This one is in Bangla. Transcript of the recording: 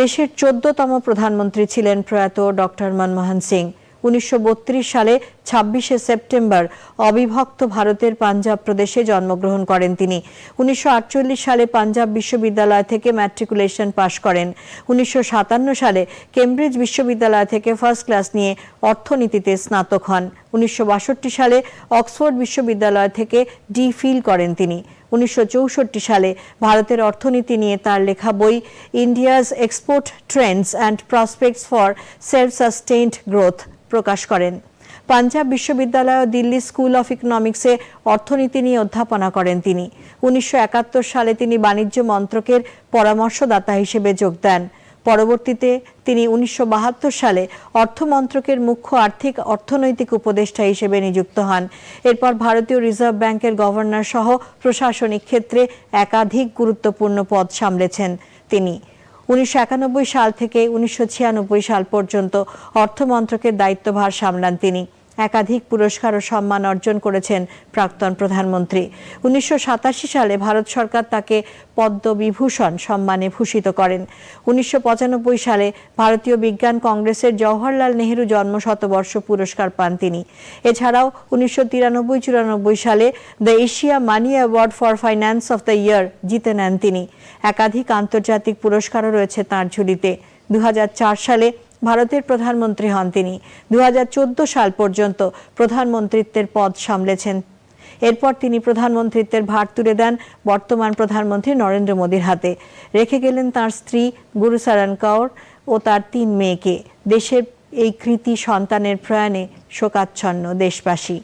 দেশের চোদ্দতম প্রধানমন্ত্রী ছিলেন প্রয়াত ডক্টর মনমোহন সিং। উনিশশো বত্রিশ সালে ছাব্বিশে সেপ্টেম্বর অবিভক্ত ভারতের পাঞ্জাব প্রদেশে জন্মগ্রহণ করেন তিনি। উনিশশো আটচল্লিশ সালে পাঞ্জাব বিশ্ববিদ্যালয় থেকে ম্যাট্রিকুলেশন পাশ করেন। উনিশশো সাতান্ন সালে কেমব্রিজ বিশ্ববিদ্যালয় থেকে ফার্স্ট ক্লাস নিয়ে অর্থনীতিতে স্নাতক হন। উনিশশো বাষট্টি সালে অক্সফোর্ড বিশ্ববিদ্যালয় থেকে ডি ফিল করেন তিনি। উনিশশো চৌষট্টি সালে ভারতের অর্থনীতি নিয়ে তার লেখা বই India's export trends and prospects for self sustained growth প্রকাশ করেন। পাঞ্জাব বিশ্ববিদ্যালয় ও দিল্লি স্কুল অফ ইকোনমিক্সে অর্থনীতি নিয়ে অধ্যাপনা করেন তিনি। উনিশশো একাত্তর সালে তিনি বাণিজ্য মন্ত্রকের পরামর্শদাতা হিসেবে যোগ দেন। পরবর্তীতে তিনি উনিশশো বাহাত্তর সালে অর্থমন্ত্রকের মুখ্য আর্থিক অর্থনৈতিক উপদেষ্টা হিসেবে নিযুক্ত হন। এরপর ভারতীয় রিজার্ভ ব্যাংকের গভর্নর সহ প্রশাসনিক ক্ষেত্রে একাধিক গুরুত্বপূর্ণ পদ সামলেছেন তিনি। উনিশশো একানব্বই সাল থেকে উনিশশো ছিয়ানব্বই সাল পর্যন্ত অর্থমন্ত্রকের দায়িত্বভার সামলান তিনি। একাধিক পুরস্কার ও সম্মান অর্জন করেছেন প্রাক্তন প্রধানমন্ত্রী। উনিশশো সাতাশি সালে ভারত সরকার তাকে পদ্মবিভূষণ সম্মানে ভূষিত করেন। উনিশশো পঁচানব্বই সালে ভারতীয় বিজ্ঞান কংগ্রেসের জওহরলাল নেহেরু জন্ম শতবর্ষ পুরস্কার পান তিনি। এছাড়াও উনিশশো তিরানব্বই চুরানব্বই সালে the Asia money award for finance of the year জিতে নেন তিনি। একাধিক আন্তর্জাতিক পুরস্কারও রয়েছে তাঁর ঝুলিতে। দু হাজার চার সালে ভারতের প্রধানমন্ত্রী হন তিনি। দু হাজার চোদ্দ সাল পর্যন্ত প্রধানমন্ত্রিত্বের পদ সামলেছেন। এরপর তিনি প্রধানমন্ত্রিত্বের ভার তুলে দেন বর্তমান প্রধানমন্ত্রী নরেন্দ্র মোদীর হাতে। রেখে গেলেন তার স্ত্রী গুরুসারান কাউর ও তার তিন মেয়েকে। দেশের এই কৃতি সন্তানের প্রয়াণে শোকাচ্ছন্ন দেশবাসী।